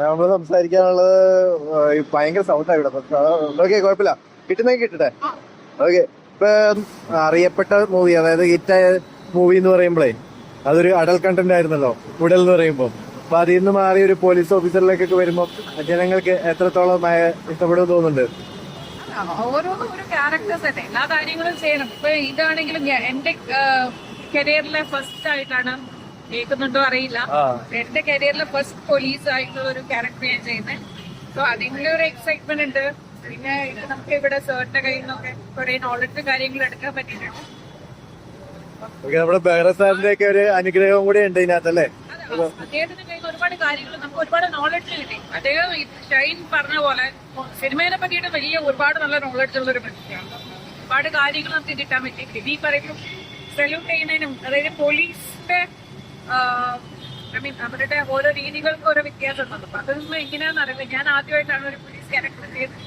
നമ്മൾ സംസാരിക്കാനുള്ളത് ഭയങ്കര സൗണ്ട് ഇവിടെ. ഓക്കെ കുഴപ്പമില്ല. കിട്ടുന്നെങ്കിൽ കിട്ടട്ടെ. ഓക്കെ ഇപ്പൊ അറിയപ്പെട്ട മൂവി അതായത് ഹിറ്റ് ആയ മൂവി എന്ന് പറയുമ്പോഴേ അതൊരു അഡൽ കണ്ടന്റ് ആയിരുന്നല്ലോ ഉടൽ എന്ന് പറയുമ്പോൾ അപ്പൊ അതിൽ നിന്ന് മാറി ഒരു പോലീസ് ഓഫീസറിലേക്കൊക്കെ വരുമ്പോൾ ജനങ്ങൾക്ക് എത്രത്തോളം ഇഷ്ടപ്പെടുമെന്ന് തോന്നുന്നുണ്ട്? ഓരോന്നും ഒരു ക്യാരക്ടേഴ്സ് തന്നെ എല്ലാ കാര്യങ്ങളും ചെയ്യണം. ഇപ്പൊ ഇതാണെങ്കിലും എന്റെ കരിയറിലെ ഫസ്റ്റ് ആയിട്ടാണ് കേൾക്കുന്നുണ്ടോ അറിയില്ല. എന്റെ കരിയറിലെ ഫസ്റ്റ് പോലീസ് ആയിട്ടുള്ള ഒരു ക്യാരക്ടർ ഞാൻ ചെയ്യുന്നത് സോ അതിന്റെ ഒരു എക്സൈറ്റ്മെന്റ് ഉണ്ട്. പിന്നെ ഇത് നമുക്ക് ഇവിടെ സാറിന്റെ കയ്യിൽ നിന്നൊക്കെ കുറെ നോളജ് കാര്യങ്ങൾ എടുക്കാൻ പറ്റിയിട്ടുണ്ട്. നമ്മുടെ ബെഹ്റ സാറിന്റെ ഒക്കെ ഒരു അനുഗ്രഹം കൂടെ ഉണ്ട് ഇതിനകത്തല്ലേ അദ്ദേഹത്തിന്റെ കയ്യിൽ ഒരുപാട് കാര്യങ്ങൾ നമുക്ക് ഒരുപാട് നോളജ് കിട്ടി. അദ്ദേഹം ഷൈൻ പറഞ്ഞ പോലെ സിനിമയെ പറ്റിയിട്ട് വലിയ ഒരുപാട് നല്ല നോളജ് ഉള്ള ഒരു വ്യക്തിയാണ്. ഒരുപാട് കാര്യങ്ങൾ നമുക്ക് കിട്ടാൻ പറ്റി. പിന്നെ പറയുമ്പോൾ സല്യൂട്ട് ചെയ്യുന്നതിനും അതായത് പോലീസിന്റെ ഐ മീൻ അവരുടെ ഓരോ രീതികൾക്ക് ഓരോ വ്യത്യാസം ഉണ്ടല്ലോ അപ്പൊ അതൊന്നും എങ്ങനെയാണെന്ന് അറിയില്ല. ഞാൻ ആദ്യമായിട്ടാണ് ഒരു പോലീസ് ക്യാരക്ടർ ചെയ്തത്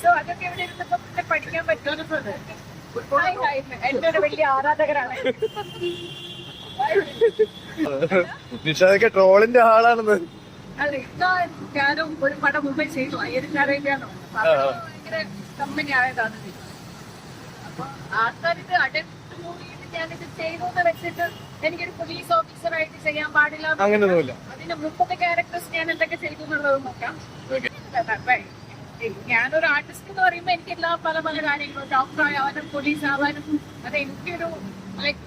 സോ അതൊക്കെ ഇവിടെ ഇരുന്നപ്പോ പിന്നെ പഠിക്കാൻ പറ്റുന്നത് എന്റെ ഒരു വലിയ ആരാധകരാണ്. നിഷാദൊക്കെ ട്രോളിന്റെ ആളാണെന്ന്. അല്ല ഇതാ ഞാനും ഒരു പടം മുമ്പേ ചെയ്തു. അയ്യരിച്ചറിയില്ലാന്നോ ഭയങ്കര കമ്പനി ആയതാണ്. അപ്പൊ ആൾക്കാരിത് ഇത് അടുത്ത് ചെയ്തു എന്ന് വെച്ചിട്ട് എനിക്കൊരു പോലീസ് ഓഫീസർ ആയിട്ട് ചെയ്യാൻ പാടില്ല അങ്ങനെയൊന്നുമില്ല അതിന്റെ മുപ്പത് ക്യാരക്ടേഴ്സ് ഞാൻ എന്തൊക്കെ ചെയ്തു എന്നുള്ളത് നോക്കാം. അപ്പൊ ഞാനൊരു ആർട്ടിസ്റ്റ് എന്ന് പറയുമ്പോൾ എനിക്ക് എല്ലാ പല പല കാര്യങ്ങളും ഡോക്ടർ ആവാനും പോലീസ് ആവാനും. അത് എനിക്കൊരു ലൈക്ക്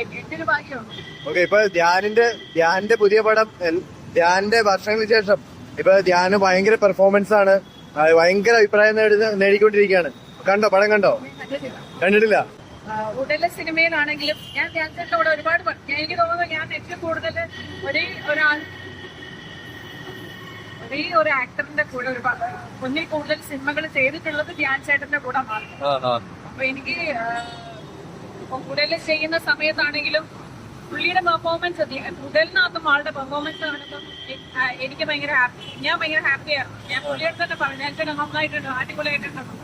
എന്റെ ഒരു ഭാഗ്യമാണ് ഓക്കെ ഇപ്പൊ ധ്യാനിന്റെ ധ്യാനിന്റെ പുതിയ പടം ധ്യാനിന്റെ വർഷങ്ങൾക്ക് ശേഷം ഇപ്പൊ ധ്യാന് ഭയങ്കര പെർഫോമൻസ് ആണ്. ഭയങ്കര അഭിപ്രായം നേടിക്കൊണ്ടിരിക്കുകയാണ്. കണ്ടോ? പടം കണ്ടോ? കണ്ടിട്ടില്ല? ഉടലെ സിനിമയിലാണെങ്കിലും ഞാൻ ധ്യാൻചേട്ടന്റെ കൂടെ ഒരുപാട് എനിക്ക് തോന്നുന്നു ഞാൻ ഏറ്റവും കൂടുതൽ ഒരേ ഒരാൾ ഒരേ ഒരു ആക്ടറിന്റെ കൂടെ ഒരു ഒന്നിൽ കൂടുതൽ സിനിമകൾ ചെയ്തിട്ടുള്ളത് ധ്യാൻ ചേട്ടന്റെ കൂടെ മാത്രം. അപ്പൊ എനിക്ക് ഉടലെ ചെയ്യുന്ന സമയത്താണെങ്കിലും പുള്ളിയുടെ പെർഫോമൻസ് ഉടലിനകത്തും ആളുടെ പെർഫോമൻസ് കാണുമ്പോൾ എനിക്ക് ഭയങ്കര ഹാപ്പി ഞാൻ ഭയങ്കര ഹാപ്പിയാണ് ഞാൻ പുള്ളിയോട് തന്നെ പറഞ്ഞു ഞാൻ നന്നായിട്ടുണ്ട് അടിപൊളിയായിട്ടുണ്ട്. അപ്പൊ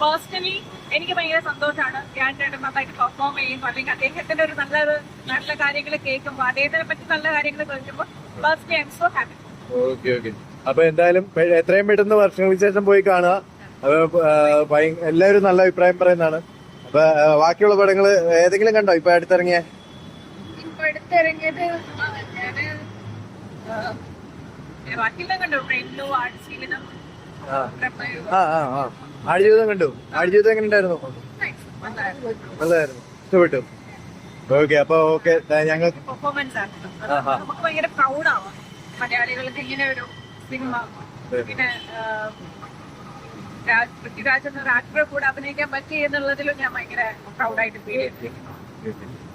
പേഴ്സണലി എനിക്ക് ഭയങ്കര സന്തോഷമാണ് ഞാൻ നന്നായിട്ട് പെർഫോം ചെയ്യുമ്പോൾ അല്ലെങ്കിൽ അദ്ദേഹത്തിന്റെ ഒരു നല്ല നല്ല കാര്യങ്ങൾ കേൾക്കുമ്പോൾ അദ്ദേഹത്തിനെ പറ്റി നല്ല കാര്യങ്ങൾ കേൾക്കുമ്പോൾ personally I'm so happy okay okay അപ്പൊ എന്തായാലും പെ- എത്രയും പെട്ടെന്ന് വർഷങ്ങൾക്ക് ശേഷം പോയി കാണുക. അപ്പൊ ആ, ഭയ- എല്ലാവരും നല്ല അഭിപ്രായം പറയുന്നതാണ്. അപ്പൊ ആ, ബാക്കിയുള്ള പടങ്ങൾ ഏതെങ്കിലും കണ്ടോ? ഇപ്പൊ അടുത്തിറങ്ങിയ? ഇപ്പൊ അടുത്തിറങ്ങിയത് ഞാൻ ബാക്കിയെല്ലാം കണ്ടു? ആ ആ ആ. ആടുജീവിതം കണ്ടു. ആടുജീവിതം എങ്ങനെ ഉണ്ടായിരുന്നു? നല്ലതായിരുന്നു. ഇഷ്ടപ്പെട്ടു. ഓക്കെ അപ്പൊ ഓക്കെ ഞങ്ങൾ പെർഫോമൻസ് ആണ് ആഹാ. നമുക്ക് ഭയങ്കര പ്രൗഡ് ആവാം. മലയാളികൾക്ക് ഇങ്ങനെ ഒരു സിനിമ പിന്നെ ആ, രാജ് പൃഥ്വിരാജ് എന്നൊരു ആക്ടറെ കൂടെ അഭിനയിക്കാൻ പറ്റി എന്നുള്ളതിലും ഞാൻ ഭയങ്കര പ്രൗഡായിട്ട് ഫീൽ ചെയ്തിരിക്കുന്നു.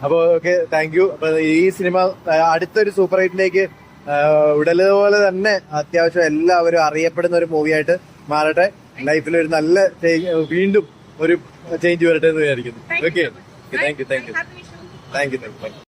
അപ്പൊ ഓക്കെ താങ്ക് യു അപ്പൊ ഈ സിനിമ അടുത്തൊരു സൂപ്പർ ഹിറ്റിലേക്ക് ഉടൽ പോലെ തന്നെ അത്യാവശ്യം എല്ലാവരും അറിയപ്പെടുന്ന ഒരു മൂവിയായിട്ട് മാറട്ടെ. ലൈഫിൽ ഒരു നല്ല വീണ്ടും ഒരു ചേഞ്ച് വരട്ടെ എന്ന് വിചാരിക്കുന്നു. Okay thank you thank you. Thank you thank you